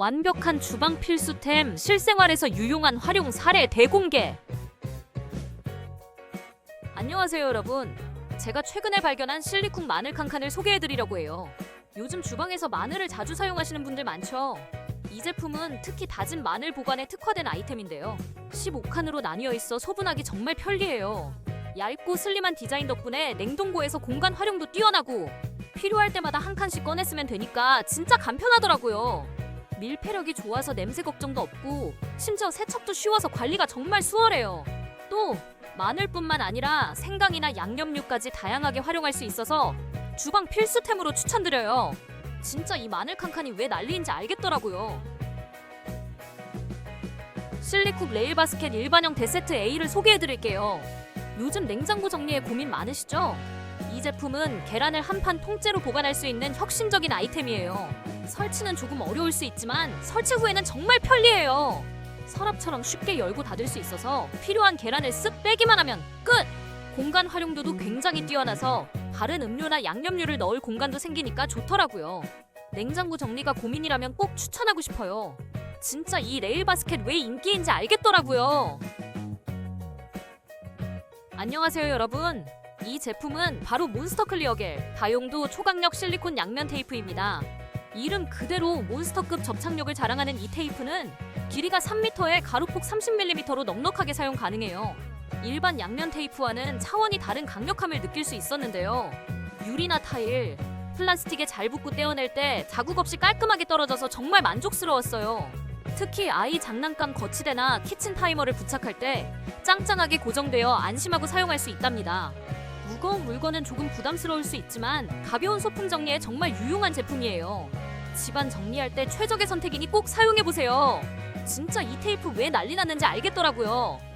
완벽한 주방 필수템 실생활에서 유용한 활용 사례 대공개. 안녕하세요, 여러분. 제가 최근에 발견한 실리쿵 마늘 칸칸을 소개해드리려고 해요. 요즘 주방에서 마늘을 자주 사용하시는 분들 많죠. 이 제품은 특히 다진 마늘 보관에 특화된 아이템인데요. 15칸으로 나뉘어 있어 소분하기 정말 편리해요. 얇고 슬림한 디자인 덕분에 냉동고에서 공간 활용도 뛰어나고 필요할 때마다 한 칸씩 꺼내 쓰면 되니까 진짜 간편하더라고요. 밀폐력이 좋아서 냄새 걱정도 없고 심지어 세척도 쉬워서 관리가 정말 수월해요. 또 마늘뿐만 아니라 생강이나 양념류까지 다양하게 활용할 수 있어서 주방 필수템으로 추천드려요. 진짜 이 마늘 칸칸이 왜 난리인지 알겠더라고요. 실리쿡 레일 바스켓 일반형 대세트 A를 소개해드릴게요. 요즘 냉장고 정리에 고민 많으시죠? 이 제품은 계란을 한 판 통째로 보관할 수 있는 혁신적인 아이템이에요. 설치는 조금 어려울 수 있지만 설치 후에는 정말 편리해요. 서랍처럼 쉽게 열고 닫을 수 있어서 필요한 계란을 쓱 빼기만 하면 끝! 공간 활용도도 굉장히 뛰어나서 다른 음료나 양념류를 넣을 공간도 생기니까 좋더라고요. 냉장고 정리가 고민이라면 꼭 추천하고 싶어요. 진짜 이 레일 바스켓 왜 인기인지 알겠더라고요. 안녕하세요, 여러분. 이 제품은 바로 몬스터 클리어겔 다용도 초강력 실리콘 양면 테이프입니다. 이름 그대로 몬스터급 접착력을 자랑하는 이 테이프는 길이가 3m에 가로폭 30mm로 넉넉하게 사용 가능해요. 일반 양면 테이프와는 차원이 다른 강력함을 느낄 수 있었는데요. 유리나 타일, 플라스틱에 잘 붙고 떼어낼 때 자국 없이 깔끔하게 떨어져서 정말 만족스러웠어요. 특히 아이 장난감 거치대나 키친 타이머를 부착할 때 짱짱하게 고정되어 안심하고 사용할 수 있답니다. 무거운 물건은 조금 부담스러울 수 있지만 가벼운 소품 정리에 정말 유용한 제품이에요. 집안 정리할 때 최적의 선택이니 꼭 사용해 보세요. 진짜 이 테이프 왜 난리 났는지 알겠더라고요.